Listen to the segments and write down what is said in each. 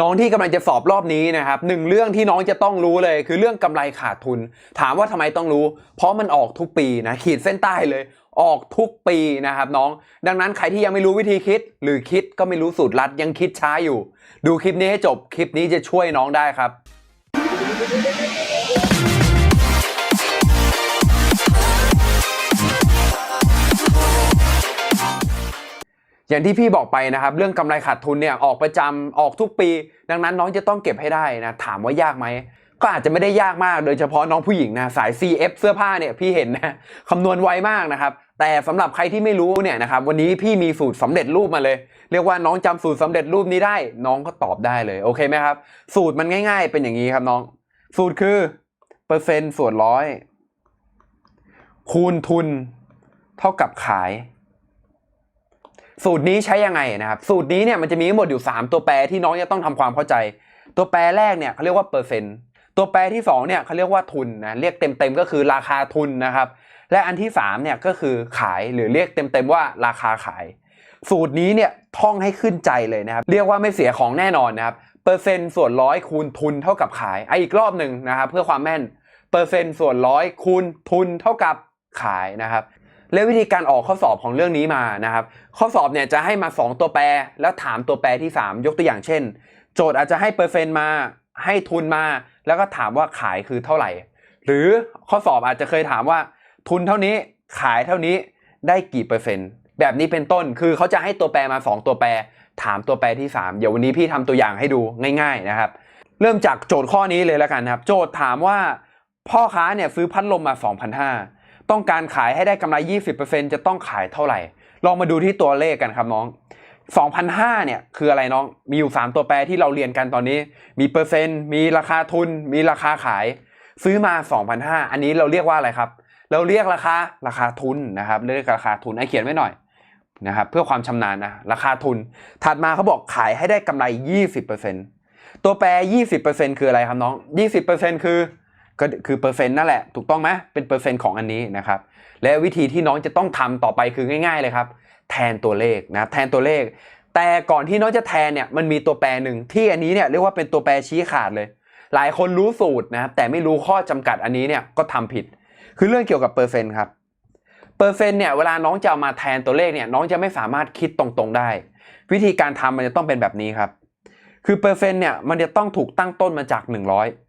น้องที่กำลังจะสอบรอบนี้นะครับหนึ่งเรื่องที่น้องจะต้องรู้เลย คือเรื่องกำไรขาดทุน ถามว่าทำไมต้องรู้ เพราะมันออกทุกปีนะขีดเส้นใต้เลย ออกทุกปีนะครับน้อง ดังนั้นใครที่ยังไม่รู้วิธีคิด หรือคิดก็ไม่รู้สูตรลัดยังคิดช้าอยู่ ดูคลิปนี้ให้จบคลิปนี้จะช่วยน้องได้ครับ อย่างที่พี่บอกไปนะครับ เรื่องกำไรขาดทุนเนี่ยออกประจำออกทุกปี ดังนั้นน้องจะต้องเก็บให้ได้นะถามว่ายากไหมก็อาจจะไม่ได้ยากมากโดยเฉพาะน้องผู้หญิงนะสาย CF เสื้อผ้าเนี่ยพี่เห็นนะคำนวณไวมากนะครับแต่สำหรับใครที่ไม่รู้เนี่ยนะครับวันนี้พี่มีสูตรสำเร็จรูปมาเลย เรียกว่าน้องจำสูตรสำเร็จรูปนี้ได้ น้องก็ตอบได้เลยโอเคไหมครับสูตรมันง่าย ๆ เป็นอย่างนี้ครับน้อง สูตรคือเปอร์เซ็นต์ส่วนร้อยคูณทุน เท่ากับขาย สูตรนี้ใช้ยังไงนะครับ สูตรนี้เนี่ยมันจะมีทั้งหมดอยู่ 3 ตัวแปรที่น้องจะต้องทำความเข้าใจ ตัวแปรแรกเนี่ยเขาเรียกว่าเปอร์เซ็นต์ตัวแปรที่2เนี่ยเขาเรียกว่าทุนนะเรียกเต็มๆก็คือราคาทุนนะครับ และอันที่3เนี่ยก็คือขายหรือเรียกเต็มๆว่าราคาขาย สูตรนี้เนี่ยท่องให้ขึ้นใจเลยนะครับ เรียกว่าไม่เสียของแน่นอนนะครับเปอร์เซ็นต์ส่วนร้อยคูณทุนเท่ากับขายไอะอีกรอบหนึ่งนะครับเพื่อความแม่นเปอร์เซ็นต์ส่วนร้อยคูณทุนเท่ากับขายนะครับ และวิธีการออกข้อสอบของเรื่องนี้มานะครับ ข้อสอบเนี่ยจะให้มา 2 ตัวแปร แล้วถามตัวแปรที่ 3 ยกตัวอย่างเช่น โจทย์อาจจะให้เปอร์เซ็นต์มาให้ทุนมา แล้วก็ถามว่าขายคือเท่าไหร่ หรือข้อสอบอาจจะเคยถามว่า ทุนเท่านี้ขายเท่านี้ได้กี่เปอร์เซ็นต์แบบนี้เป็นต้นคือเขาจะให้ตัวแปรมา 2 ตัวแปร ถามตัวแปรที่ 3 เดี๋ยววันนี้พี่ทำตัวอย่างให้ดูง่าย ๆนะครับ เริ่มจากโจทย์ข้อนี้เลยแล้วกันครับ โจทย์ถามว่าพ่อค้าเนี่ยซื้อพัดลมมา2,500 ต้องการขายให้ได้กำไร 20%จะต้องขายเท่าไหร่ ลองมาดูที่ตัวเลขกันครับน้อง2,500เนี่ยคืออะไรน้อง มีอยู่ 3 ตัวแปรที่เราเรียนกันตอนนี้ มีเปอร์เซ็นต์ มีราคาทุน มีราคาขาย ซื้อมา2,500อันนี้เราเรียกว่าอะไรครับ เราเรียกราคาราคาทุนนะครับ เรียกราคาทุนไอ้เขียนไว้หน่อยนะครับเพื่อความชำนาญนะราคาทุน ถัดมาเขาบอกขายให้ได้กำไร 20%ตัวแปร 20%คืออะไรครับน้อง 20%คือ ก็คือเปอร์เซ็นต์นั่นแหละถูกต้องไหมเป็นเปอร์เซ็นต์ของอันนี้นะครับและวิธีที่น้องจะต้องทำต่อไปคือง่าย ๆเลยครับ แทนตัวเลขนะแทนตัวเลข แต่ก่อนที่น้องจะแทนเนี่ยมันมีตัวแปรหนึ่งที่อันนี้เนี่ยเรียกว่าเป็นตัวแปรชี้ขาดเลย หลายคนรู้สูตรนะครับแต่ไม่รู้ข้อจำกัดอันนี้เนี่ยก็ทำผิด คือเรื่องเกี่ยวกับเปอร์เซ็นต์ครับเปอร์เซ็นต์เนี่ยเวลาน้องจะเอามาแทนตัวเลขเนี่ยน้องจะไม่สามารถคิดตรงๆได้ วิธีการทำมันจะต้องเป็นแบบนี้ครับ คือเปอร์เซ็นต์เนี่ยมันจะต้องถูกตั้งต้นมาจาก 100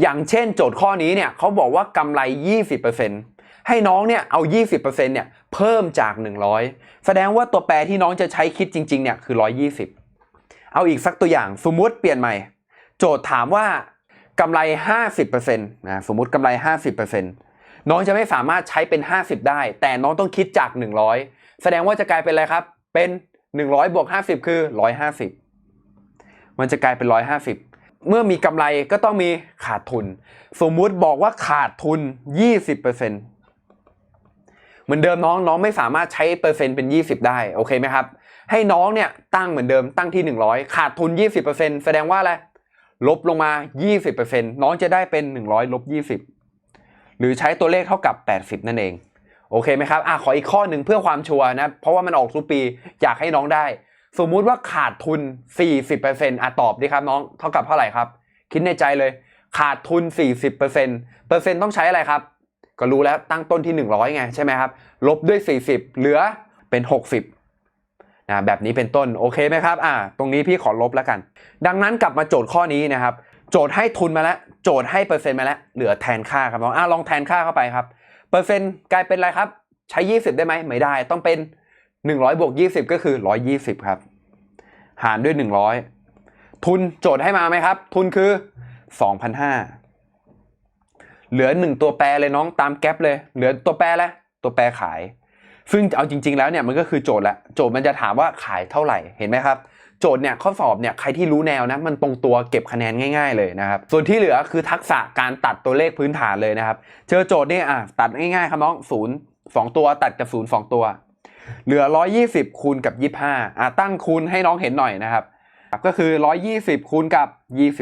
อย่างเช่นโจทย์ข้อนี้เนี่ยเขาบอกว่ากำไร 20%ให้น้องเนี่ยเอา 20%เนี่ยเพิ่มจาก 100 แสดงว่าตัวแปรที่น้องจะใช้คิดจริงๆเนี่ยคือ 120 เอาอีกสักตัวอย่างสมมุติเปลี่ยนใหม่ โจทย์ถามว่ากำไร 50%นะสมมุติกำไร 50%น้องจะไม่สามารถใช้เป็น 50 ได้ แต่น้องต้องคิดจาก 100 แสดงว่าจะกลายเป็นอะไรครับ เป็น 100บวก50 คือ 150 มันจะกลายเป็น 150 เมื่อมีกำไรก็ต้องมีขาดทุน สมมุติบอกว่าขาดทุน 20%เหมือนเดิมน้องน้องไม่สามารถใช้เปอร์เซ็นต์เป็น 20 ได้โอเคไหมครับ ให้น้องเนี่ยตั้งเหมือนเดิมตั้งที่ 100 ขาดทุน 20%แสดงว่าอะไรลบลงมา 20%น้องจะได้เป็น 100ลบ20 หรือใช้ตัวเลขเท่ากับ 80 นั่นเอง โอเคไหมครับอะขออีกข้อหนึ่งเพื่อความชัวร์นะ เพราะว่ามันออกทุกปี อยากให้น้องได้ สมมุติว่าขาดทุน 40%อะตอบดิครับน้อง เท่ากับเท่าไหร่ครับ คิดในใจเลย ขาดทุน 40%เปอร์เซ็นต์ต้องใช้อะไรครับ ก็รู้แล้วตั้งต้นที่ 100 ไงใช่ไหมครับ ลบด้วย 40 เหลือเป็น 60นะแบบนี้เป็นต้น โอเคไหมครับอ่าตรงนี้พี่ขอลบแล้วกัน ดังนั้นกลับมาโจทย์ข้อนี้นะครับ โจทย์ให้ทุนมาแล้ว โจทย์ให้เปอร์เซ็นต์มาแล้ว เหลือแทนค่าครับน้องอ่าลองแทนค่าเข้าไปครับ เปอร์เซ็นต์กลายเป็นอะไรครับ ใช้ 20 ได้ไหมไม่ได้ต้องเป็น 100บวก20 ก็คือ 120 ครับ หารด้วย 100 ทุนโจทย์ให้มาไหมครับ ทุนคือ 2,500 เหลือ 1 ตัวแปรเลยน้องตามแก๊ปเลย เหลือตัวแปรแล้วตัวแปรขาย ซึ่งเอาจริง ๆ แล้วเนี่ยมันก็คือโจทย์ละโจทย์มันจะถามว่าขายเท่าไหร่เห็นไหมครับโจทย์เนี่ยข้อสอบเนี่ยใครที่รู้แนวนะมันตรงตัวเก็บคะแนนง่าย ๆ เลยนะครับ ส่วนที่เหลือคือทักษะการตัดตัวเลขพื้นฐานเลยนะครับ เจอโจทย์เนี่อะตัดง่ายๆครับน้องศูนย์สองตัวตัดกับศูนย์สองตัว เหลือ 120 คูณกับ 25อะตั้งคูณให้น้องเห็นหน่อยนะครับ ก็คือ 120 คูณกับ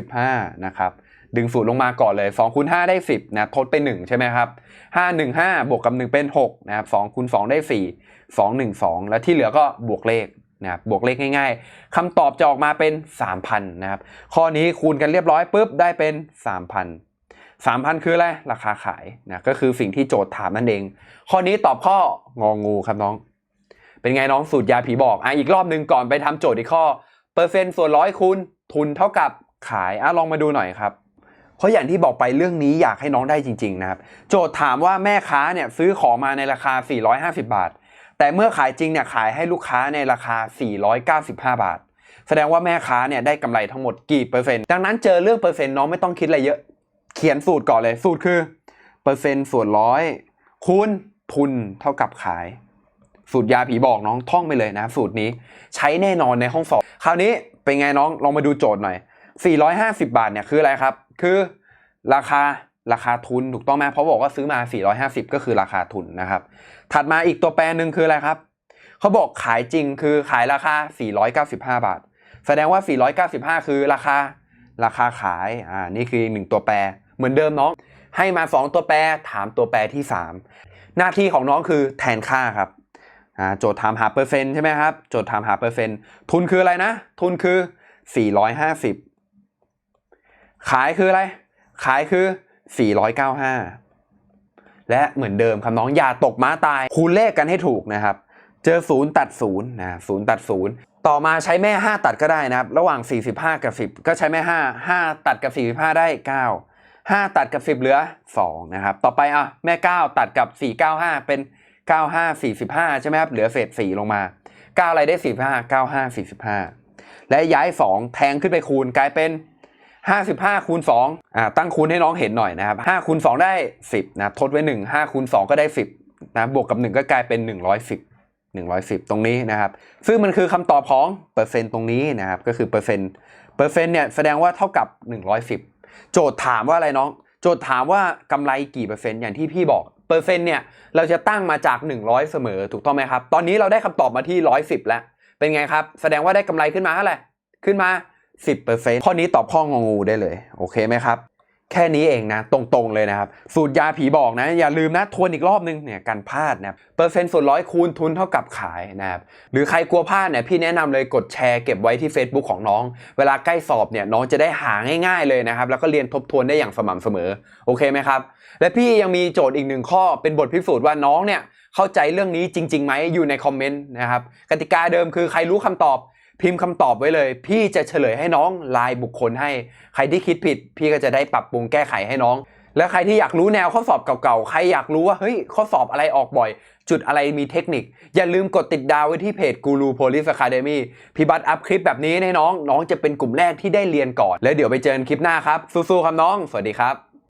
25 นะครับ ดึงสูตรลงมาก่อนเลย2คูณ5ได้ 10นะทดไป 1 ใช่ไหมครับ 5 1 5 บวกกับ 1 เป็น 6 นะครับ2คูณ2ได้ 4 2 1 2 แล้วที่เหลือก็บวกเลขนะครับบวกเลขง่ายๆคำตอบจะออกมาเป็น 3,000นะครับ ข้อนี้คูณกันเรียบร้อยปุ๊บได้เป็น 3,000 3,000 คืออะไร ราคาขายนะก็คือสิ่งที่โจทย์ถามนั่นเอง ข้อนี้ตอบข้ององูครับน้อง เป็นไงน้องสูตรยาผีบอกอะอีกรอบหนึ่งก่อนไปทำโจทย์อีกข้อ เปอร์เซ็นต์ส่วนร้อยคูณทุนเท่ากับขายอะลองมาดูหน่อยครับเพราะอย่างที่บอกไปเรื่องนี้อยากให้น้องได้จริง ๆ นะครับ โจทย์ถามว่าแม่ค้าเนี่ยซื้อของมาในราคา 450 บาท แต่เมื่อขายจริงเนี่ยขายให้ลูกค้าในราคา 495 บาท แสดงว่าแม่ค้าเนี่ยได้กำไรทั้งหมดกี่เปอร์เซ็นต์ดังนั้นเจอเรื่องเปอร์เซ็นต์น้องไม่ต้องคิดอะไรเยอะ เขียนสูตรก่อนเลยสูตรคือเปอร์เซ็นต์ส่วนร้อยคูณทุนเท่ากับขาย สูตรยาผีบอกน้องท่องไปเลยนะสูตรนี้ใช้แน่นอนในห้องสอบ คราวนี้เป็นไงน้องลองมาดูโจทย์หน่อย 450 บาทเนี่ยคืออะไรครับ คือราคาราคาทุนถูกต้องไหมเพราะบอกว่าซื้อมา 450 ก็คือราคาทุนนะครับ ถัดมาอีกตัวแปรหนึ่งคืออะไรครับเขาบอกขายจริงคือขายราคา 495 บาท แสดงว่า 495 คือราคาราคาขายอ่านี่คือหนึ่งตัวแปร เหมือนเดิมน้อง ให้มา 2 ตัวแปรถามตัวแปรที่ 3 หน้าที่ของน้องคือแทนค่าครับ โจทย์ถามหาเปอร์เซ็นต์ใช่ไหมครับ โจทย์ถามหาเปอร์เซ็นต์ทุนคืออะไรนะ ทุนคือ 450 ขายคืออะไร ขายคือ 495 และเหมือนเดิมครับน้องอย่าตกม้าตาย คูณเลขกันให้ถูกนะครับ เจอศูนย์ตัดศูนย์นะศูนย์ตัดศูนย์ต่อมาใช้แม่ 5 ตัดก็ได้นะครับ ระหว่าง 45 กับ 10 ก็ใช้แม่ 5 5 ตัดกับ 45 ได้ 9 5 ตัดกับ 10 เหลือ 2 นะครับ ต่อไปอะแม่ 9 ตัดกับ 495 เป็น 95 45 ใช่ไหมครับ เหลือเศษ4ลงมา 9 อะไรได้ 45 95 45 และย้าย 2 แทงขึ้นไปคูณกลายเป็น 55คูณ2อ่าตั้งคูณให้น้องเห็นหน่อยนะครับ5คูณ2ได้ 10นะทดไว้ 1 5คูณ2ก็ได้ 10นะบวกกับ 1 ก็กลายเป็น 110 110 ตรงนี้นะครับ ซึ่งมันคือคำตอบของเปอร์เซ็นต์ตรงนี้นะครับ ก็คือเปอร์เซ็นต์เปอร์เซ็นต์เนี่ยแสดงว่าเท่ากับ 110 โจทย์ถามว่าอะไรน้อง โจทย์ถามว่ากำไรกี่เปอร์เซ็นต์อย่างที่พี่บอก เปอร์เซ็นต์เนี่ยเราจะตั้งมาจาก 100 เสมอถูกต้องไหมครับ ตอนนี้เราได้คำตอบมาที่ 110 แล้ว เป็นไงครับ แสดงว่าได้กำไรขึ้นมาเท่าไหร่ขึ้นมา 10%ข้อนี้ตอบข้ององูได้เลย โอเคไหมครับ แค่นี้เองนะ ตรงๆเลยนะครับ สูตรยาผีบอกนะ อย่าลืมนะทวนอีกรอบนึงเนี่ยการพลาดนะครับเปอร์เซ็นต์ส่วนร้อยคูณทุนเท่ากับขายนะครับหรือใครกลัวพลาดเนี่ยพี่แนะนำเลยกดแชร์เก็บไว้ที่ Facebook ของน้อง เวลาใกล้สอบเนี่ยน้องจะได้หาง่ายๆเลยนะครับ แล้วก็เรียนทบทวนได้อย่างสม่ำเสมอโอเคไหมครับ และพี่ยังมีโจทย์อีกหนึ่งข้อเป็นบทพิสูจน์ว่าน้องเนี่ยเข้าใจเรื่องนี้จริงๆไหมอยู่ในคอมเมนต์นะครับกติกาเดิมคือใครรู้คำตอบ พิมพ์คำตอบไว้เลย พี่จะเฉลยให้น้องลายบุคคลให้ ใครที่คิดผิด พี่ก็จะได้ปรับปรุงแก้ไขให้น้อง และใครที่อยากรู้แนวข้อสอบเก่าๆ ใครอยากรู้ว่าเฮ้ยข้อสอบอะไรออกบ่อย จุดอะไรมีเทคนิค อย่าลืมกดติดดาวไว้ที่เพจกูรูโพลิสอะคาเดมี่พี่บัตอัพคลิปแบบนี้ให้น้อง น้องจะเป็นกลุ่มแรกที่ได้เรียนก่อน แล้วเดี๋ยวไปเจอกันคลิปหน้าครับสู้ๆครับน้อง สวัสดีครับ